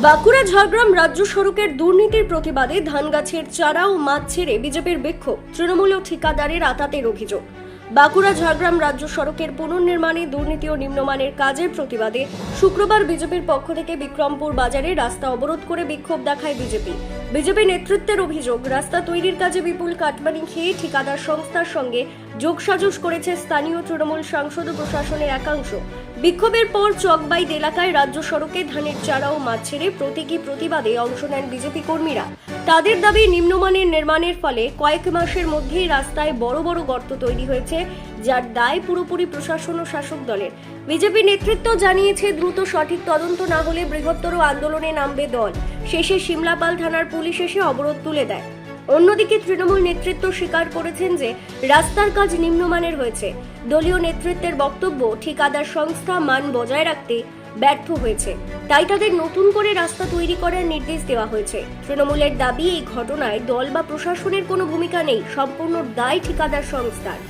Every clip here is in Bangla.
বাঁকুড়া ঝাড়গ্রাম রাজ্য সড়কের দুর্নীতির প্রতিবাদে ধানগাছের চারা ও মাছ ছেড়ে বিজেপির বিক্ষোভ, তৃণমূল ও ঠিকাদারের আতাতের অভিযোগ। বাঁকুড়া ঝাড়গ্রাম রাজ্য সড়কের পুনর্নির্মাণে দুর্নীতি ও নিম্নমানের কাজের প্রতিবাদে শুক্রবার বিজেপির পক্ষ থেকে বিক্রমপুর বাজারে রাস্তা অবরোধ করে বিক্ষোভ দেখায় বিজেপি। বিজেপি নেতৃত্বের অভিযোগ, রাস্তা তৈরির কাজে বিপুল কাটমানি খেয়ে ঠিকাদার সংস্থার সঙ্গে যোগসাজশ করেছে স্থানীয় তৃণমূল সাংসদ ও প্রশাসনের একাংশ। বিক্ষোভের পর চকবাইদ এলাকায় রাজ্য সড়কে ধানের চারা ও মাছ ছেড়ে প্রতীকী প্রতিবাদে অংশ নেন বিজেপি কর্মীরা। তাদের দাবি নিম্নমানের নির্মাণের ফলে কয়েক মাসের মধ্যেই রাস্তায় বড় বড় গর্ত তৈরি হয়েছে, যার দায় পুরোপুরি প্রশাসন ও শাসক দলের। বিজেপি নেতৃত্ব জানিয়েছে, দ্রুত সঠিক তদন্ত না হলে বৃহত্তর আন্দোলনে নামবে দল। শেষে সিমলাপাল থানার পুলিশ এসে অবরোধ তুলে দেয়। অন্যদিকে তৃণমূল নেতৃত্ব স্বীকার করেছেন যে রাস্তার কাজ নিম্নমানের হয়েছে। দলীয় নেতৃত্বের বক্তব্য ঠিকাদার সংস্থা মান বজায় রাখতে ব্যর্থ হয়েছে। তাই তাদের নতুন করে রাস্তা তৈরি করার নির্দেশ দেওয়া হয়েছে। তৃণমূলের দাবি, এই ঘটনায় দল বা প্রশাসনের কোনো ভূমিকা নেই, সম্পূর্ণ দায় ঠিকাদার সংস্থার।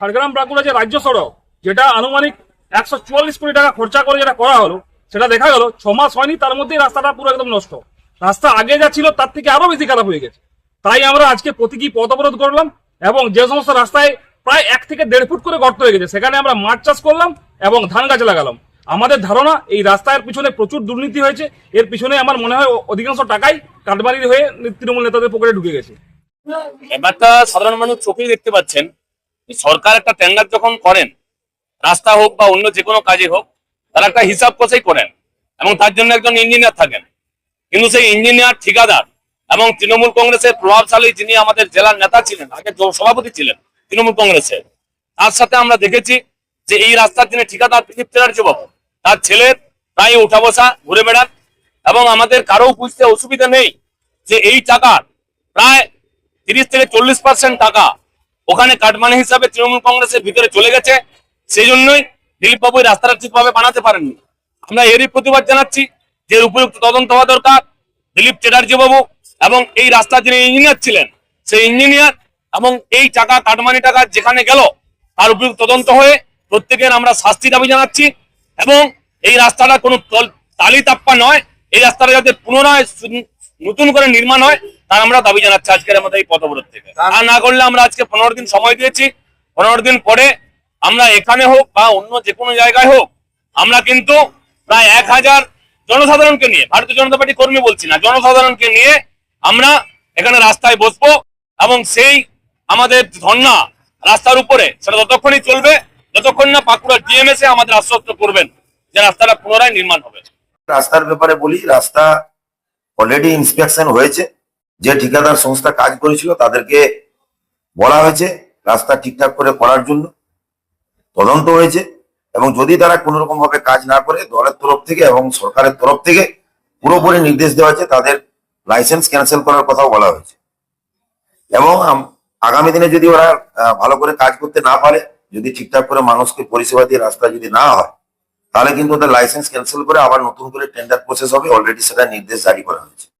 ঝাড়গ্রাম বাঁকুড়া যে রাজ্য সড়ক, যেটা আনুমানিক একশো চুয়াল্লিশ কোটি টাকা খরচা করে যেটা করা হলো, সেটা দেখা গেল ছ মাস হয়নি, তার মধ্যেই রাস্তাটা পুরো একদম নষ্ট। রাস্তা আগে যা ছিল, তার থেকে আরও বেশি খারাপ হয়ে গেছে। তাই আমরা আজকে প্রতীকী পথ অবরোধ করলাম এবং যে সমস্ত রাস্তায় প্রায় এক থেকে দেড় ফুট করে গর্ত হয়ে গেছে, সেখানে আমরা মাছ চাষ করলাম এবং ধান গাছ লাগালাম। আমাদের ধারণা এই রাস্তার পিছনে প্রচুর দুর্নীতি হয়েছে, এর পিছনে আমার মনে হয় অধিকাংশ টাকাই কাটবাড়ির হয়ে তৃণমূল নেতাদের পকেটে ঢুকে গেছে। ব্যাপারটা সাধারণ মানুষ চোখেই দেখতে পাচ্ছেন সরকার একটা টেন্ডার যখন করেন, রাস্তা হোক বা অন্য যে কোনো কাজে হোক, তারা একটা হিসাব কষেই করেন এবং তার জন্য একজন ইঞ্জিনিয়ার থাকেন। কিন্তু সেই ইঞ্জিনিয়ার ঠিকাদার এবং তৃণমূল কংগ্রেসের প্রভাবশালী যিনি আমাদের জেলার নেতা ছিলেন আগে সভাপতি ছিলেন তৃণমূল কংগ্রেসের, তার সাথে আমরা দেখেছি যে এই রাস্তার যিনি ঠিকাদার দিলীপ চ্যাটার্যবাবু তার ছেলের প্রায় উঠা বসা, ঘুরে বেড়ান এবং আমাদের কারও বুঝতে অসুবিধা নেই যে এই টাকার প্রায় তিরিশ থেকে চল্লিশ পার্সেন্ট টাকা ওখানে কাটমানি হিসাবে তৃণমূল কংগ্রেসের ভিতরে চলে গেছে সেই জন্যই দিলীপ বাবু এই রাস্তাটা ঠিকভাবে বানাতে পারেননি। আমরা এরই প্রতিবাদ জানাচ্ছি যে উপযুক্ত তদন্ত হওয়া দরকার। দিলীপ চ্যাটার্জি বাবু এবং এই রাস্তার যিনি ইঞ্জিনিয়ার ছিলেন সেই ইঞ্জিনিয়ার এবং এই টাকা কাটমানি টাকা যেখানে গেল তার উপযুক্ত তদন্ত হয়ে প্রত্যেকের আমরা শাস্তি দাবি জানাচ্ছি এবং এই রাস্তাটা কোনো তল- তাপ্পা নয়। এই রাস্তাটা যাতে পুনরায় নতুন করে নির্মাণ হয় তার আমরা দাবি জানাচ্ছি আজকের আমাদের এই পথ থেকে। তা না করলে আমরা আজকে পনেরো দিন সময় দিয়েছি। পনেরো দিন পরে আমরা এখানে হোক বা অন্য যে কোনো জায়গায় হোক আমরা কিন্তু প্রায় এক হাজার জনসাধারণকে নিয়ে ভারতীয় জনতা পার্টি কর্মী বলছি না জনসাধারণকে নিয়ে আমরা এখানে রাস্তায় বসবো এবং সেই আমাদের ধর্ণা রাস্তার উপরে সেটা ততক্ষণই চলবে, যতক্ষণ না বাঁকুড়া ডিএমএসে আমাদের আশ্বস্ত করবেন যে রাস্তাটা পুনরায় নির্মাণ হবে। রাস্তার ব্যাপারে বলি, রাস্তা অলরেডি ইন্সপেকশন হয়েছে। যে ঠিকাদার সংস্থা কাজ করেছিল তাদেরকে বলা হয়েছে রাস্তা ঠিকঠাক করে করার জন্য। তদন্ত হয়েছে এবং যদি তারা কোন রকম ভাবে কাজ না করে দলের তরফ থেকে এবং সরকারের তরফ থেকে পুরোপুরি নির্দেশ দেওয়া হয়েছে, তাদের লাইসেন্স ক্যান্সেল করার কথাও বলা হয়েছে। এবং আগামী দিনে যদি ওরা ভালো করে কাজ করতে না পারে, যদি ঠিকঠাক করে মানুষকে পরিষেবা দিয়ে রাস্তা যদি না হয়, তাহলে কিন্তু ওদের লাইসেন্স ক্যান্সেল করে আবার নতুন করে টেন্ডার প্রসেস হবে অলরেডি সেটা নির্দেশ জারি করা হয়েছে।